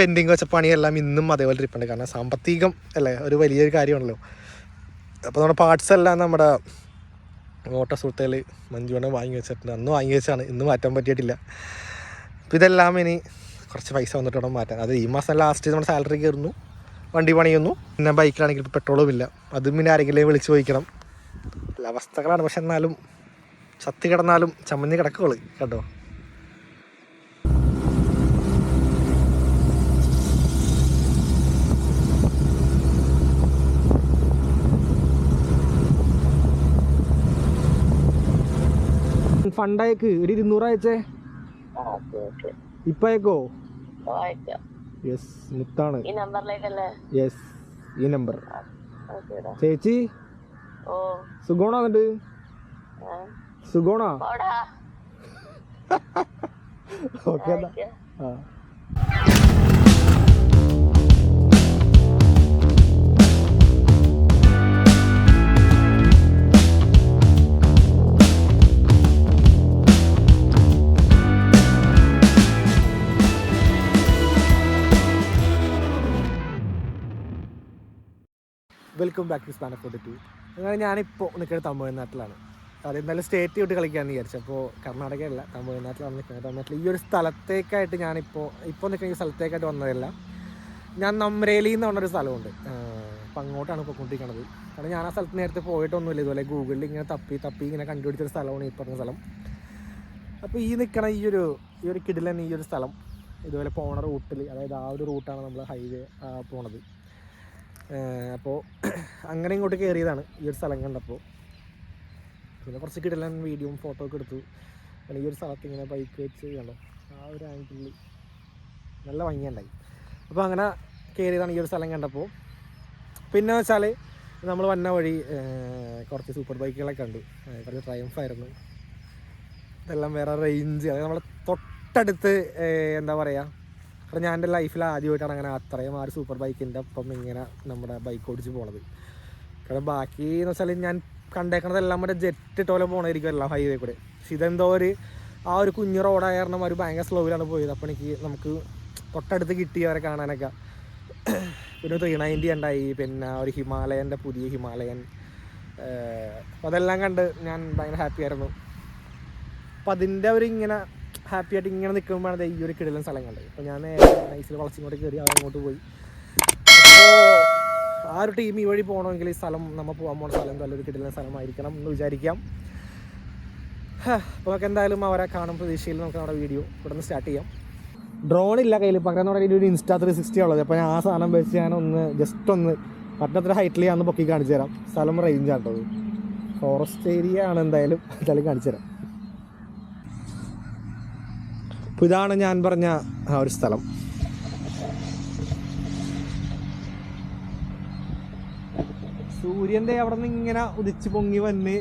Pending വെച്ച പണിയെല്ലാം ഇന്നും അതേപോലെ ഇരിപ്പുണ്ട് കാരണം സാമ്പത്തികം അല്ലേ ഒരു വലിയൊരു കാര്യമാണല്ലോ. അപ്പോൾ നമ്മുടെ പാർട്സ് എല്ലാം നമ്മുടെ ഓട്ട സുഹൃത്തുക്കൾ മഞ്ജുവണ്ണ വാങ്ങി വെച്ചിട്ടുണ്ട്. അന്ന് വാങ്ങി വെച്ചാണ് ഇന്ന് മാറ്റാൻ പറ്റിയിട്ടില്ല. അപ്പോൾ ഇതെല്ലാം ഇനി കുറച്ച് പൈസ വന്നിട്ട് വേണം മാറ്റാൻ. അത് ഈ മാസം ലാസ്റ്റ് നമ്മുടെ സാലറി കയറുന്നു. വണ്ടി പണിയുന്നു. പിന്നെ ബൈക്കിലാണെങ്കിൽ ഇപ്പോൾ പെട്രോളും ഇല്ല. അതും പിന്നെ ആരെങ്കിലും വിളിച്ച് ചോദിക്കണം. അവസ്ഥകളാണ്. പക്ഷെ എന്നാലും ചത്തി കിടന്നാലും ചമ്മഞ്ഞ് കിടക്കുകൾ കേട്ടോ. ഫണ്ടയക്ക്. ഒരു ഇരുന്നൂറ് അയച്ചേ ഇപ്പൊ. അയക്കോ യെസ് മുത്താണ്. യെസ് ഈ നമ്പർ. ചേച്ചി? ഓ. സുഖോണോ എന്നിട്ട് പോടാ. ഓക്കെ എന്നാ. ആ. Welcome back to span forty two അങ്ങനെ ഞാനിപ്പോൾ നിൽക്കുന്നത് തമിഴ്നാട്ടിലാണ്. അത് നല്ല സ്റ്റേറ്റ് വിട്ട് കളിക്കാമെന്ന് വിചാരിച്ചു. അപ്പോൾ കർണാടകയല്ല തമിഴ്നാട്ടിലാണ് നിൽക്കുന്നത് തമിഴ്നാട്ടിൽ ഈ ഒരു സ്ഥലത്തേക്കായിട്ട് ഞാനിപ്പോൾ ഇപ്പോൾ നിൽക്കുന്ന ഈ സ്ഥലത്തേക്കായിട്ട് വന്നതല്ല. ഞാൻ നമ്രേലി എന്ന് പറഞ്ഞൊരു സ്ഥലമുണ്ട്. അപ്പം അങ്ങോട്ടാണ് ഇപ്പോൾ കൊണ്ടിരിക്കുന്നത് കാരണം ഞാൻ ആ സ്ഥലത്ത് നേരത്തെ പോയിട്ടൊന്നുമില്ല ഇതുപോലെ ഗൂഗിളിൽ ഇങ്ങനെ തപ്പി തപ്പി ഇങ്ങനെ കണ്ടുപിടിച്ചൊരു സ്ഥലമാണ് ഈ പറഞ്ഞ സ്ഥലം. അപ്പോൾ ഈ നിൽക്കണ ഈ ഒരു ഈ ഒരു കിടിലൻ ഈ ഒരു സ്ഥലം ഇതുപോലെ പോണ റൂട്ടിൽ അതായത് ആ ഒരു റൂട്ടാണ് നമ്മൾ ഹൈവേ പോണത്. അപ്പോൾ അങ്ങനെ ഇങ്ങോട്ട് കയറിയതാണ് ഈ ഒരു സ്ഥലം കണ്ടപ്പോൾ പിന്നെ കുറച്ച് കിട്ടില്ല വീഡിയോയും ഫോട്ടോ ഒക്കെ എടുത്തു. പിന്നെ ഈ ഒരു സ്ഥലത്ത് ഇങ്ങനെ ബൈക്ക് വെച്ച് കണ്ടോ? ആ ഒരു ആംഗിളിൽ നല്ല ഭംഗിയുണ്ടായി. അപ്പോൾ അങ്ങനെ കയറിയതാണ് ഈ ഒരു സ്ഥലം കണ്ടപ്പോൾ പിന്നെ വെച്ചാൽ നമ്മൾ വന്ന വഴി കുറച്ച് സൂപ്പർ ബൈക്കുകളൊക്കെ കണ്ടു. കുറച്ച് ട്രയംഫ് ആയിരുന്നു. ഇതെല്ലാം വേറെ റേഞ്ച് അതായത് നമ്മൾ തൊട്ടടുത്ത് എന്താ പറയുക കാരണം ഞാൻ എന്റെ ലൈഫിൽ ആദ്യമായിട്ടാണ് അങ്ങനെ അത്രയും ആ ഒരു സൂപ്പർ ബൈക്കിന്റെ ഒപ്പം ഇങ്ങനെ നമ്മുടെ ബൈക്ക് ഓടിച്ച് പോണത്. കാരണം ബാക്കി എന്ന് വെച്ചാൽ ഞാൻ കണ്ടേക്കണതെല്ലാം മറ്റേ ജെറ്റ് ഇട്ടോലെ പോകണമായിരിക്കും എല്ലാം ഹൈവേ കൂടെ. പക്ഷെ ഇതെന്തോ ഒരു ആ ഒരു കുഞ്ഞു റോഡായ കാരണം ഒരു ഭയങ്കര സ്ലോയിലാണ് പോയത്. അപ്പോൾ എനിക്ക് നമുക്ക് തൊട്ടടുത്ത് കിട്ടി അവരെ കാണാനൊക്കെ പിന്നെ ത്രീ നയന്റി ഉണ്ടായി. പിന്നെ ഒരു ഹിമാലയന്റെ പുതിയ ഹിമാലയൻ അതെല്ലാം കണ്ട് ഞാൻ ഭയങ്കര ഹാപ്പി ആയിരുന്നു. അപ്പം അതിന്റെ ഒരു ഇങ്ങനെ ഹാപ്പി ആയിട്ട് ഇങ്ങനെ നിൽക്കുമ്പോഴാണ് ഈ ഒരു കിടലും സ്ഥലം കണ്ടത്. അപ്പോൾ ഞാൻ നൈസിൽ വളച്ചിങ്ങോട്ട് കയറി അങ്ങോട്ട് പോയി. അപ്പോൾ ആ ഒരു ടീം ഈ വഴി പോകണമെങ്കിൽ ഈ സ്ഥലം നമ്മൾ പോകാൻ പോകുന്ന സ്ഥലം നല്ലൊരു കിടലൻ സ്ഥലമായിരിക്കണം എന്ന് വിചാരിക്കാം. അപ്പോൾ നമുക്ക് എന്തായാലും അവരെ കാണും പ്രതീക്ഷയിൽ നമുക്ക് നമ്മുടെ വീഡിയോ ഇവിടെ നിന്ന് സ്റ്റാർട്ട് ചെയ്യാം. ഡ്രോൺ ഇല്ല കയ്യിൽ പകരം കയ്യിൽ ഒരു ഇൻസ്റ്റാ ത്രീ സിക്സ്റ്റി ഉള്ളത്. അപ്പോൾ ഞാൻ ആ സാധനം വെച്ച് ഞാൻ ഒന്ന് ജസ്റ്റ് ഒന്ന് പറ്റത്ര ഹൈറ്റിൽ ഞാൻ ഒന്ന് പൊക്കി കാണിച്ചു തരാം. സ്ഥലം റേഞ്ച് ആട്ടത് ഫോറസ്റ്റ് ഏരിയ ആണ് എന്തായാലും. എന്തായാലും കാണിച്ചു തരാം. അപ്പോൾ ഇതാണ് ഞാൻ പറഞ്ഞ ആ ഒരു സ്ഥലം. സൂര്യന്റെ അവിടെ നിന്ന് ഇങ്ങനെ ഉദിച്ച് പൊങ്ങി വന്ന്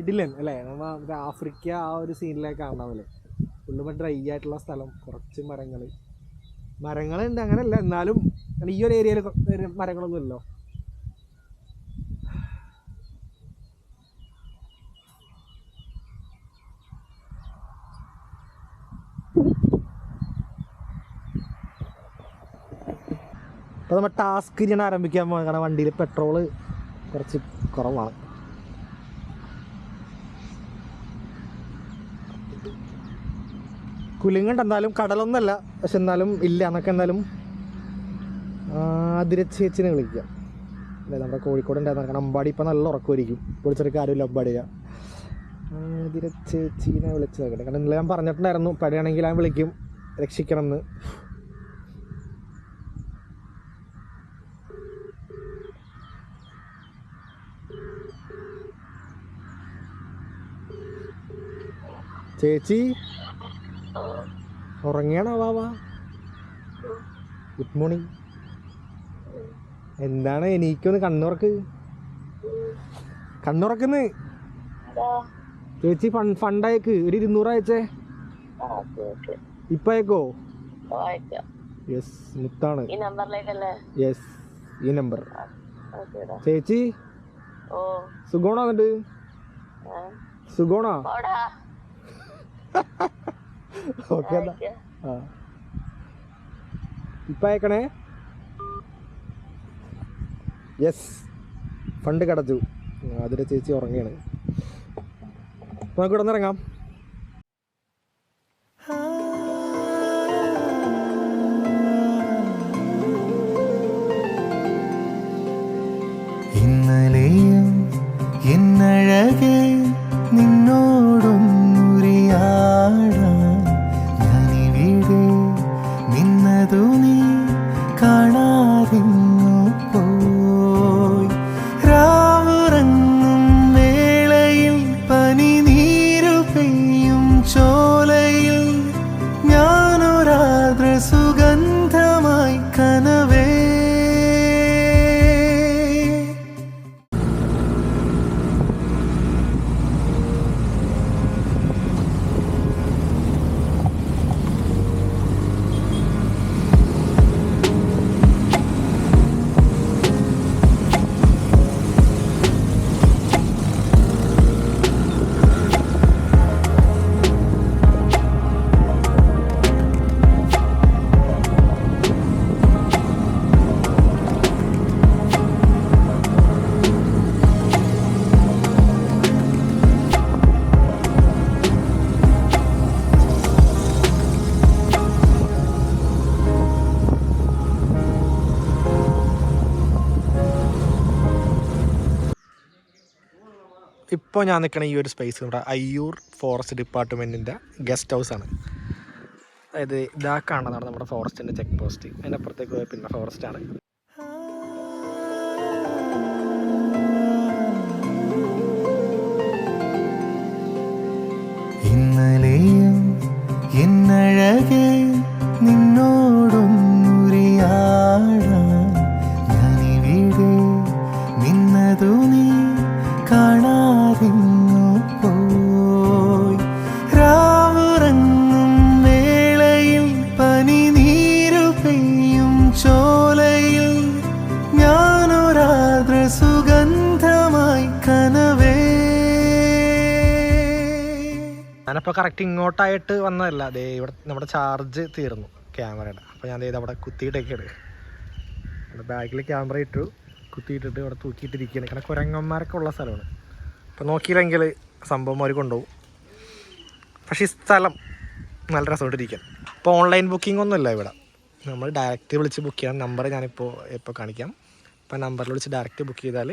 ഇടില്ലൻ അല്ലേ? നമ്മ മറ്റേ ആഫ്രിക്ക ആ ഒരു സീനിലേക്ക് കാണാമല്ലേ ഫുള്ള് ഡ്രൈ ആയിട്ടുള്ള സ്ഥലം കുറച്ച് മരങ്ങൾ മരങ്ങളുണ്ട് അങ്ങനെയല്ല എന്നാലും ഈ ഒരു ഏരിയയിൽ മരങ്ങളൊന്നും അപ്പോൾ നമ്മൾ ടാസ്ക് ഞാൻ ആരംഭിക്കാൻ പോകാൻ കാരണം വണ്ടിയിൽ പെട്രോൾ കുറച്ച് കുറവാണ്. കുലുങ്ങുണ്ട് എന്തായാലും കടലൊന്നല്ല. പക്ഷെ എന്നാലും ഇല്ല. എന്നൊക്കെ എന്നാലും അതിരച്ചേച്ചിനെ വിളിക്കാം. അല്ലേ നമ്മുടെ കോഴിക്കോട് ഉണ്ടായിരുന്ന കാരണം അമ്പാടി ഇപ്പം നല്ല ഉറക്കമായിരിക്കും. വിളിച്ചൊരു കാര്യമില്ല അമ്പാടിയ അതിരച്ചേച്ചിനെ വിളിച്ച് നോക്കട്ടെ കാരണം ഇന്നലെ ഞാൻ പറഞ്ഞിട്ടുണ്ടായിരുന്നു. പടയാണെങ്കിൽ ഞാൻ വിളിക്കും. രക്ഷിക്കണം എന്ന് ചേച്ചി. ഉറങ്ങിയാണോ വാവ? ഗുഡ് മോർണിംഗ് എന്താണ് എനിക്കൊന്ന് കണ്ണുറക്ക്? കണ്ണുറക്കുന്ന്. ചേച്ചി ഫണ്ട് ഫണ്ടയക്ക്. ഒരു ഇരുന്നൂറ് അയച്ചേ ഇപ്പൊ അയക്കോ യെസ് മുത്താണ്. യെസ് ഈ നമ്പർ. ചേച്ചി? സുഖമാണോ എന്നിട്ട്? ആ. ഓക്കെ എന്നാ. ആ. ഇപ്പം അയക്കണേ? Yes fund കടച്ചു. അതിന്റെ ചേച്ചി ഉറങ്ങിയാണ് നമുക്ക് ഇവിടെ നിന്ന് ഇറങ്ങാം. ഇന്നലെയും എന്നഴകെ ഇപ്പോൾ ഞാൻ നിൽക്കുന്ന ഈ ഒരു സ്പേസ് നമ്മുടെ അയ്യൂർ ഫോറസ്റ്റ് ഡിപ്പാർട്ട്മെന്റിന്റെ ഗസ്റ്റ് ഹൗസാണ് അതായത് ഇതാ കാണുന്നതാണ് നമ്മുടെ ഫോറസ്റ്റിന്റെ ചെക്ക് പോസ്റ്റ് അതിന്റെ അപ്പുറത്തേക്ക് പോയാൽ പിന്നെ ഫോറസ്റ്റ് ഞാനപ്പോൾ കറക്റ്റ് ഇങ്ങോട്ടായിട്ട് വന്നതല്ല. ദേ ഇവിടെ നമ്മുടെ ചാർജ് തീർന്നു ക്യാമറയുടെ അപ്പോൾ ഞാൻ ദേ അവിടെ കുത്തിയിട്ടൊക്കെയാണ് നമ്മുടെ ബാഗിൽ ക്യാമറ ഇട്ടു. കുത്തിയിട്ടിട്ട് ഇവിടെ തൂക്കിയിട്ടിരിക്കുകയാണ്. കാരണം കുരങ്ങന്മാരൊക്കെ ഉള്ള സ്ഥലമാണ്. അപ്പോൾ നോക്കിയില്ലെങ്കിൽ സംഭവം അവർ കൊണ്ടുപോകും. പക്ഷേ ഈ സ്ഥലം നല്ല രസമായിട്ടിരിക്കാൻ അപ്പോൾ ഓൺലൈൻ ബുക്കിംഗ് ഒന്നുമില്ല ഇവിടെ. നമ്മൾ ഡയറക്റ്റ് വിളിച്ച് ബുക്ക് ചെയ്യാൻ നമ്പർ ഞാനിപ്പോൾ ഇപ്പോൾ കാണിക്കാം. അപ്പോൾ നമ്പറിൽ വിളിച്ച് ഡയറക്റ്റ് ബുക്ക് ചെയ്താൽ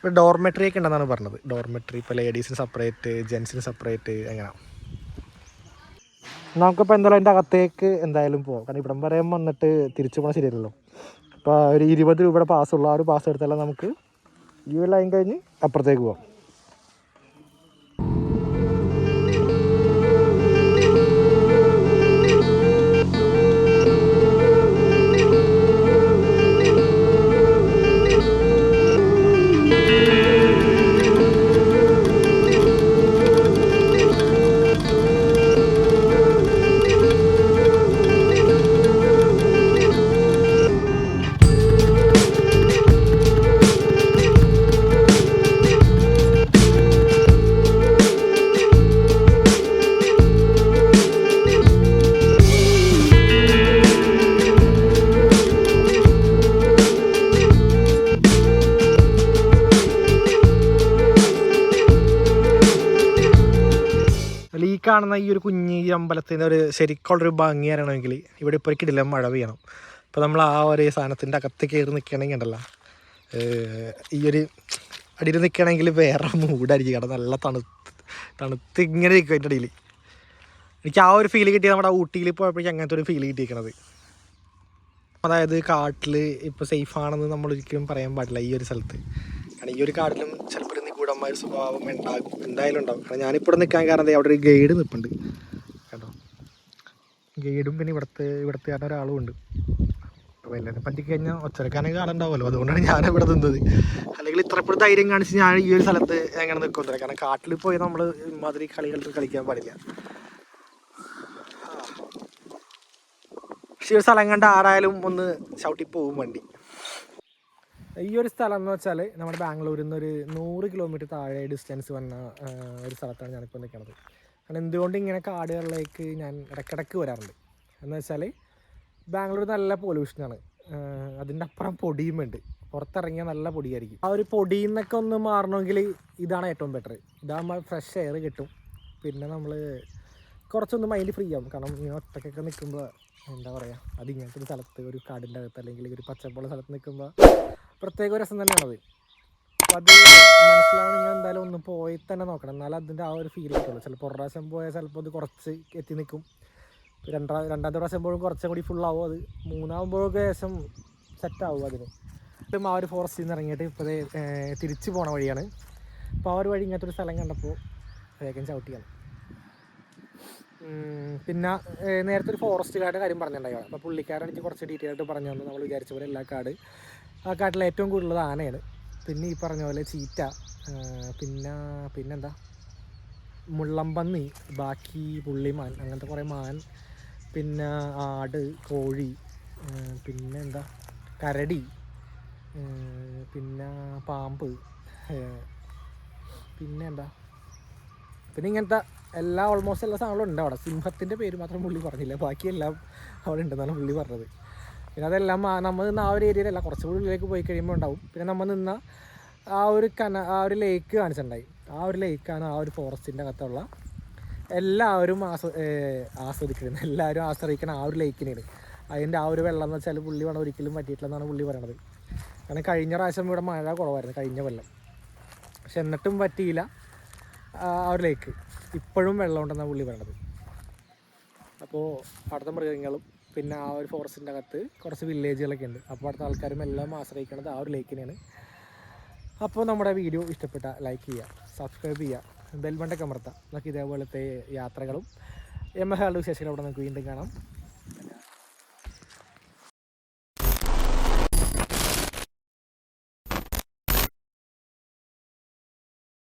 ഇവിടെ ഡോർമെട്രി ഒക്കെ ഉണ്ടെന്നാണ് പറഞ്ഞത്. ഡോർമെട്രി ഇപ്പോൾ ലേഡീസിന് സെപ്പറേറ്റ് ജെൻസിന് സെപ്പറേറ്റ് അങ്ങനെ. നമുക്കിപ്പോൾ എന്തായാലും അതിന്റെ അകത്തേക്ക് എന്തായാലും പോകാം കാരണം ഇവിടം വരെ വന്നിട്ട് തിരിച്ചു പോകണം ശരിയല്ലല്ലോ. അപ്പോൾ ഒരു ഇരുപത് രൂപയുടെ പാസ്സുള്ള ആ ഒരു പാസ് എടുത്താലേ നമുക്ക് ഈ ഒരു ലൈൻ കഴിഞ്ഞ് അപ്പുറത്തേക്ക് പോകാം കാണുന്ന ഈ ഒരു കുഞ്ഞി ഈ അമ്പലത്തിന്റെ ഒരു ശരിക്കുള്ളൊരു ഭംഗി അറിയണമെങ്കിൽ ഇവിടെ ഇപ്പോൾ കിടിലം മഴ പെയ്യണം. ഇപ്പോൾ നമ്മൾ ആ ഒരു സാധനത്തിന്റെ അകത്ത് കയറി നിൽക്കണമെങ്കിൽ ഉണ്ടല്ലോ. ഈ ഒരു അടിയിൽ നിൽക്കണമെങ്കിൽ വേറെ മൂടായിരിക്കും. കാരണം നല്ല തണുത്ത് തണുത്ത് ഇങ്ങനെ ഇരിക്കും അതിന്റെ അടിയിൽ. എനിക്ക് ആ ഒരു ഫീൽ കിട്ടിയത് നമ്മുടെ ഊട്ടിയിൽ പോയപ്പോഴേക്കും അങ്ങനത്തെ ഒരു ഫീൽ കിട്ടിയിരിക്കണത്. അതായത് കാട്ടിൽ ഇപ്പോൾ സേഫാണെന്ന് നമ്മൾ ഒരിക്കലും പറയാൻ പാടില്ല ഈ ഒരു സ്ഥലത്ത്. കാരണം ഈ ഒരു കാട്ടിലും ചിലപ്പോൾ ഒരു സ്വഭാവം ഉണ്ടാകും എന്തായാലും ഉണ്ടാകും. കാരണം ഞാനിപ്പോൾ നിൽക്കാൻ കാരണം അവിടെ ഒരു ഗൈഡ് നിൽപ്പുണ്ട് കേട്ടോ ഗൈഡും പിന്നെ ഇവിടുത്തെ ഇവിടുത്തെ കാരണം ഒരാളും ഉണ്ട്. അപ്പോൾ എല്ലാവരും പറ്റിക്കഴിഞ്ഞാൽ ഒച്ചരക്കാനൊക്കെ കാണണ്ടാവുമല്ലോ അതുകൊണ്ടാണ് ഞാൻ ഇവിടെ നിന്നത്. അല്ലെങ്കിൽ ഇത്രപ്പുറ ധൈര്യം കാണിച്ച് ഞാൻ ഈ ഒരു സ്ഥലത്ത് എങ്ങനെ നിൽക്കുന്നില്ല കാരണം കാട്ടിൽ പോയി നമ്മൾ മാതിരി കളികൾ കളിക്കാൻ പാടില്ല. പക്ഷേ ഒരു സ്ഥലം കണ്ട് ആരായാലും ഒന്ന് ചവിട്ടി പോകും വണ്ടി. ഈ ഒരു സ്ഥലം എന്ന് വെച്ചാൽ നമ്മുടെ ബാംഗ്ലൂരിൽ നിന്ന് ഒരു നൂറ് കിലോമീറ്റർ താഴെ ഡിസ്റ്റൻസ് വന്ന ഒരു സ്ഥലത്താണ് ഞാനിപ്പോൾ നിൽക്കുന്നത് കാരണം എന്തുകൊണ്ട് ഇങ്ങനെ കാടുകളിലേക്ക് ഞാൻ ഇടയ്ക്കിടയ്ക്ക് വരാറുണ്ട്? എന്ന് വെച്ചാൽ ബാംഗ്ലൂർ നല്ല പൊല്യൂഷനാണ് അതിന്റെ അപ്പുറം പൊടിയും ഉണ്ട് പുറത്തിറങ്ങിയാൽ നല്ല പൊടിയായിരിക്കും. ആ ഒരു പൊടിയിൽ നിന്നൊക്കെ ഒന്ന് മാറണമെങ്കിൽ ഇതാണ് ഏറ്റവും ബെറ്റർ ഇതാകുമ്പോൾ ഫ്രഷ് എയർ കിട്ടും. പിന്നെ നമ്മൾ കുറച്ചൊന്ന് മൈൻഡ് ഫ്രീ ആവും. കാരണം ഇങ്ങനെ ഒറ്റക്കൊക്കെ നിൽക്കുമ്പോൾ എന്താ പറയുക അത് ഇങ്ങനത്തെ ഒരു സ്ഥലത്ത് ഒരു കാടിന്റെ അകത്ത് അല്ലെങ്കിൽ ഒരു പച്ചപ്പുള്ള സ്ഥലത്ത് നിൽക്കുമ്പോൾ പ്രത്യേക രസം തന്നെയാണത് അപ്പം അത് മനസ്സിലാവണം ഞാൻ എന്തായാലും ഒന്ന് പോയി തന്നെ നോക്കണം. എന്നാലും അതിന്റെ ആ ഒരു ഫീൽ കിട്ടുള്ളൂ. ചിലപ്പോൾ ഒരു പ്രാവശ്യം പോയാൽ ചിലപ്പോൾ അത് കുറച്ച് എത്തി നിൽക്കും. രണ്ടാ രണ്ടാമത്തെ പ്രാവശ്യം പോകുമ്പോൾ കുറച്ചും കൂടി ഫുൾ ആവും അത്. മൂന്നാകുമ്പോഴൊക്കെ സെറ്റ് ആവും അതിന്. ഇപ്പം ആ ഒരു ഫോറസ്റ്റിൽ നിന്ന് ഇറങ്ങിയിട്ട് ഇപ്പോൾ തിരിച്ച് പോണ വഴിയാണ്. അപ്പോൾ ആ ഒരു വഴി ഇങ്ങനത്തെ ഒരു സ്ഥലം കണ്ടപ്പോൾ വേഗം ചവിട്ടിയാണ് പിന്നെ നേരത്തെ ഒരു ഫോറസ്റ്റ് ഫോറസ്റ്റുകാരുടെ കാര്യം പറഞ്ഞിട്ടുണ്ടായിരുന്നു. അപ്പോൾ പുള്ളിക്കാരൻ എനിക്ക് കുറച്ച് ഡീറ്റെയിൽ ആയിട്ട് പറഞ്ഞു തന്നു. നമ്മൾ വിചാരിച്ച പോലെ എല്ലാ കാട്. ആ കാട്ടിൽ ഏറ്റവും കൂടുതലുള്ളത് ആനയാണ്. പിന്നെ ഈ പറഞ്ഞ പോലെ ചീറ്റ പിന്നെ പിന്നെന്താ? മുള്ളമ്പന്നി ബാക്കി പുള്ളിമാൻ അങ്ങനത്തെ കുറേ മാൻ പിന്നെ ആട് കോഴി പിന്നെ എന്താ കരടി പിന്നെ പാമ്പ് പിന്നെ എന്താ പിന്നെ ഇങ്ങനത്തെ എല്ലാ ഓൾമോസ്റ്റ് എല്ലാ സാധനങ്ങളും ഉണ്ട് അവിടെ. സിംഹത്തിന്റെ പേര് മാത്രം പുള്ളി പറഞ്ഞില്ല. ബാക്കിയെല്ലാം അവിടെ ഉണ്ടെന്നാണ് പുള്ളി പറഞ്ഞത്. പിന്നെ അതെല്ലാം നമ്മൾ നിന്ന ആ ഒരു ഏരിയയിലല്ല കുറച്ചുകൂടി ഉള്ളിലേക്ക് പോയി കഴിയുമ്പോൾ ഉണ്ടാവും. പിന്നെ നമ്മൾ നിന്ന ആ ഒരു കന ആ ഒരു ലേക്ക് കാണിച്ചിട്ടുണ്ടായി. ആ ഒരു ലേക്കാണ് ആ ഒരു ഫോറസ്റ്റിന്റെ അകത്തുള്ള എല്ലാവരും ആസ്വ ആസ്വദിക്കുന്നത് എല്ലാവരും ആശ്രയിക്കണം ആ ഒരു ലേക്കിനെയാണ് അതിന്റെ ആ ഒരു വെള്ളം എന്ന് വെച്ചാൽ പുള്ളി വേണം ഒരിക്കലും പറ്റിയിട്ടില്ലെന്നാണ് പുള്ളി പറയണത്. കാരണം കഴിഞ്ഞ പ്രാവശ്യം ഇവിടെ മഴ കുറവായിരുന്നു കഴിഞ്ഞ കൊല്ലം. പക്ഷെ എന്നിട്ടും പറ്റിയില്ല ആ ഒരു ലേക്ക് ഇപ്പോഴും വെള്ളമുണ്ടെന്നാണ് പുള്ളി പറയണത്. അപ്പോൾ അടുത്ത മൃഗങ്ങളും പിന്നെ ആ ഒരു ഫോറസ്റ്റിന്റെ അകത്ത് കുറച്ച് വില്ലേജുകളൊക്കെ ഉണ്ട്. അപ്പോൾ അവിടുത്തെ ആൾക്കാരും എല്ലാം ആശ്രയിക്കുന്നത് ആ ഒരു ലേക്കിനെയാണ് അപ്പോൾ നമ്മുടെ വീഡിയോ ഇഷ്ടപ്പെട്ട ലൈക്ക് ചെയ്യുക സബ്സ്ക്രൈബ് ചെയ്യുക ബെൽബണ്ടൊക്കെ അമർത്താം നമുക്ക് ഇതേപോലത്തെ യാത്രകളും എം എ ഹാളുടെ വിശേഷങ്ങളും അവിടെ നമുക്ക് വീണ്ടും കാണാം.